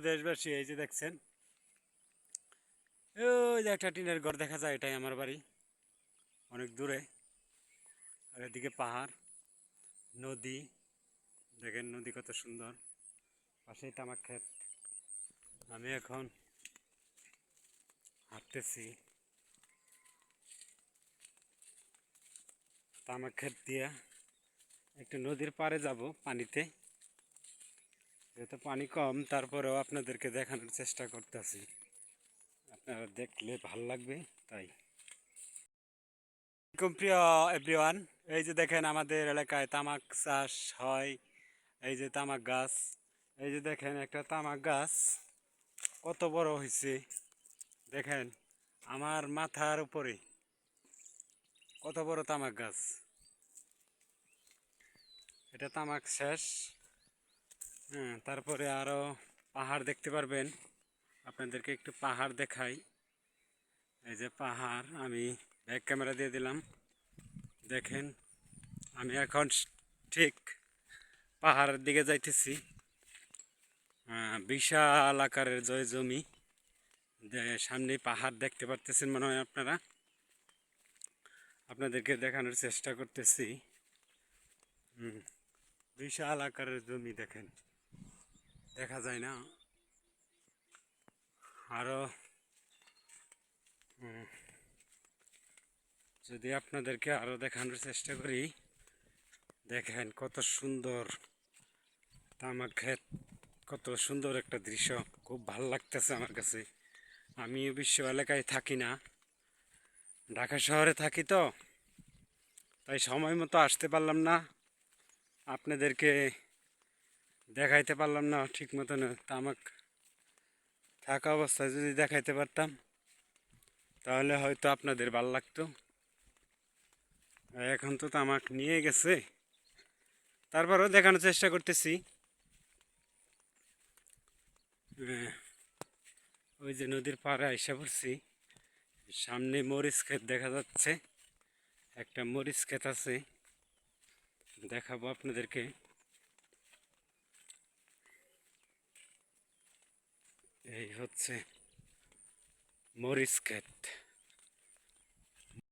দেশবাসী, এই যে দেখছেন। ওই যে একটা টিনের ঘর দেখা যায় এটাই আমার বাড়ি, অনেক দূরে। আর এদিকে পাহাড়, নদী, দেখেন নদী কত সুন্দর। পাশেই তামাক ক্ষেত। আমি এখন হাঁটতেছি। তামাক ক্ষেত দিয়া একটু নদীর পাড়ে যাব পানিতে। যেহেতু পানি কম, তারপরেও আপনাদেরকে দেখানোর চেষ্টা করতেছি। আপনারা দেখলে ভালো লাগবে, তাই। প্রিয় এভরিওয়ান, এই যে দেখেন আমাদের এলাকায় তামাক চাষ হয়, এই যে তামাক গাছ, এই যে দেখেন একটা তামাক গাছ, কত বড় হয়েছে দেখেন, আমার মাথার উপরে কত বড় তামাক গাছ। এটা তামাক শেষ। হ্যাঁ তারপরে আরও পাহাড় দেখতে পারবেন। আপনাদেরকে একটু পাহাড় দেখাই। এই যে পাহাড়, আমি ব্যাক ক্যামেরা দিয়ে দিলাম। দেখেন, আমি এখন ঠিক পাহাড়ের দিকে যাইতেছি। বিশাল আকারের জয় জমি। সামনে পাহাড় দেখতে পারতেছেন মনে হয় আপনারা। আপনাদেরকে দেখানোর চেষ্টা করতেছি। বিশাল আকারের জমি দেখেন। দেখা যায় না। আরও যদি আপনাদেরকে আরও দেখানোর চেষ্টা করি, দেখেন কত সুন্দর তামাক ক্ষেত, কত সুন্দর একটা দৃশ্য, খুব ভালো লাগতেছে আমার কাছে। আমি বিশ্ব এলাকায় থাকি না, ঢাকা শহরে থাকি তো, তাই সময় মতো আসতে পারলাম না। আপনাদেরকে দেখাইতে পারলাম না ঠিক মতন তামাক থাকা অবস্থায় যদি দেখাইতে পারতাম তাহলে হয়তো আপনাদের ভালো লাগতো। এখন তো তামাক নিয়ে গেছে। তারপরেও দেখানোর চেষ্টা করতেছি। হ্যাঁ, ওই যে নদীর পাড়ে আইসা পড়ছি। সামনে মরিচ ক্ষেত দেখা যাচ্ছে। একটা মরিচ ক্ষেত আছে। দেখাবো আপনাদেরকে। এই হচ্ছে মরিচ